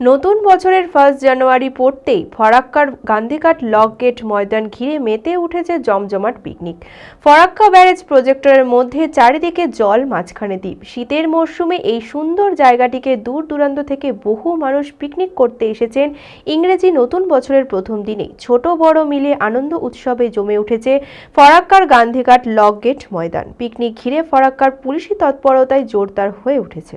নতুন বছরের first January পড়তেই ফরাক্কার গান্ধীঘাট লক গেট ময়দান ঘিরে মেতে উঠেছে জমজমাট পিকনিক ফরাক্কা ব্যারেজ প্রজেক্টরের মধ্যে চারিদিকে জল, মাঝখানে দ্বীপ। শীতের মরশুমে এই সুন্দর জায়গাটিকে দূর দূরান্ত থেকে বহু মানুষ পিকনিক করতে এসেছেন ইংরেজি নতুন বছরের প্রথম দিনেই। ছোট, বড় মিলে আনন্দ উৎসবে জমে উঠেছে ফরাক্কার গান্ধীঘাট লক গেট ময়দান। পিকনিক ঘিরে ফরাক্কার পুলিশি তৎপরতায় জোরদার হয়ে উঠেছে।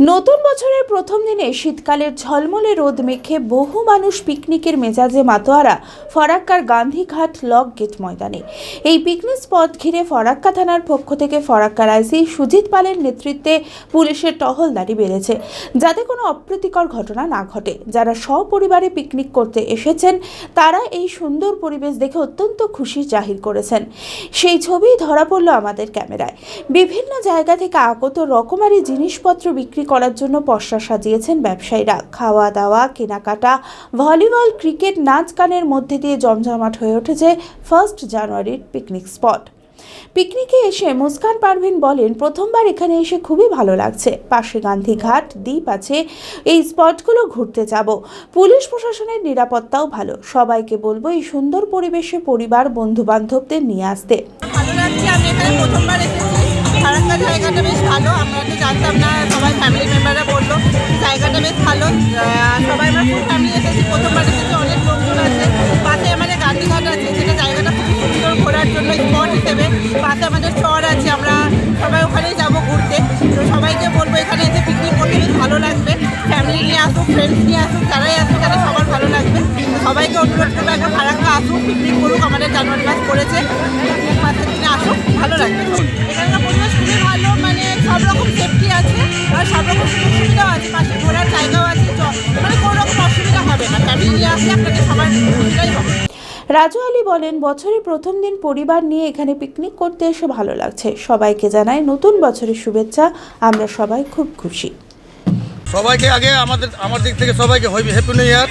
নতুন বছরের প্রথম দিনে শীতকালের ঝলমলে রোদ মেখে বহু মানুষ পিকনিকের মেজাজে মাতোয়ারা ফরাক্কার গান্ধীঘাট লক গেট ময়দানে। এই পিকনিক স্পট ঘিরে ফরাক্কা থানার পক্ষ থেকে ফরাক্কার আইসি সুজিত পালের নেতৃত্বে পুলিশের টহলদারি বেড়েছে যাতে কোনো অপ্রীতিকর ঘটনা না ঘটে। যারা সপরিবারে পিকনিক করতে এসেছেন, তারা এই সুন্দর পরিবেশ দেখে অত্যন্ত খুশি জাহির করেছেন। সেই ছবি ধরা পড়ল আমাদের ক্যামেরায়। বিভিন্ন জায়গা থেকে আগত রকমারি জিনিসপত্র বিক্রি করার জন্য পসরা সাজিয়েছেন ব্যবসায়ীরা। খাওয়া দাওয়া কেনাকাটা, ভলিবল, ক্রিকেট, নাচ গানের মধ্যে দিয়ে জমজমাট হয়ে উঠেছে ফার্স্ট জানুয়ারির পিকনিক স্পট পিকনিকে এসে মুস্কান পারভিন বলেন, প্রথমবার এখানে এসে খুবই ভালো লাগছে। পাশে গান্ধীঘাট, দ্বীপ আছে, এই স্পটগুলো ঘুরতে যাব। পুলিশ প্রশাসনের নিরাপত্তাও ভালো। সবাইকে বলব এই সুন্দর পরিবেশে পরিবার বন্ধু বান্ধবদের নিয়ে আসতে। ভালো লাগছে, আমি এখানে প্রথমবার এসেছি। ফারাক্কা জায়গাটা বেশ ভালো, আমরা তো জানতাম না, সবাই ফ্যামিলি মেম্বাররা বলল, জায়গাটা বেশ ভালো। সবাই আমরা ফুল ফ্যামিলি এসেছি প্রথমবার এসেছি অনেক লোকজন আছে। পাশে আমাদের গান্ধীঘাট আছে, যেটা জায়গাটা খুব সুন্দর ঘোরার জন্য স্পট হিসেবে। পাশে আমাদের চর আছে, আমরা সবাই ওখানেই যাব ঘুরতে। তো সবাইকে বলব এখানে এসে পিকনিক করতে বেশ ভালো লাগবে। ফ্যামিলি নিয়ে আসুক ফ্রেন্ডস নিয়ে আসুক, যারাই আসুক তাদের সবার ভালো লাগবে। সবাইকে অনুরোধ করব, একবার ফারাক্কা আসুক পিকনিক করুক, আমাদের জানুয়ারি মাস পড়েছে। পিকনিক মাসের দিনে আসুক, ভালো লাগবে। সব রকম সেফটি আছে আর সব রকম সুযোগ সুবিধাও আছে পাশে ঘোরার জায়গাও আছে মানে কোনো রকম অসুবিধা হবে না। ফ্যামিলি নিয়ে আসলে আপনাদের সবার সুবিধাই হবে। রাজু আলী বলেন বছরের প্রথম দিন পরিবার নিয়ে এখানে পিকনিক করতে এসে ভালো লাগছে। সবাইকে জানাই নতুন বছরের শুভেচ্ছা। আমরা সবাই খুব খুশি। সবাইকে আগে আমাদের আমার দিক থেকে সবাইকে হ্যাপি নিউ ইয়ার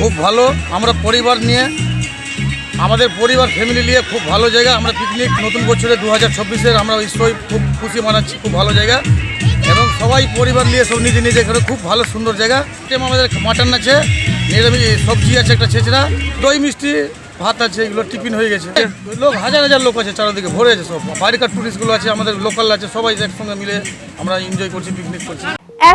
খুব ভালো। আমরা পরিবার নিয়ে আমাদের পরিবার ফ্যামিলি নিয়ে খুব ভালো জায়গা। আমরা পিকনিক নতুন বছরে দু হাজার চব্বিশের আমরা নিশ্চয়ই খুব খুশি মানাচ্ছি, খুব ভালো জায়গা। এবং সবাই পরিবার নিয়ে সব নিজে নিজে করে খুব ভালো সুন্দর জায়গা। টেম আমাদের মাটন আছে, নিরামিষ, সবজি আছে, একটা ছেঁচড়া, দই মিষ্টি, ভাত আছে, এগুলো টিফিন হয়ে গেছে। লোক, হাজার হাজার লোক আছে চারিদিকে, ভরে আছে সব। বাইরেকার টুরিস্টগুলো আছে, আমাদের লোকাল আছে, সবাই একসঙ্গে মিলে আমরা এনজয় করছি পিকনিক করছি।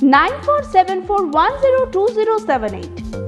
9474102078.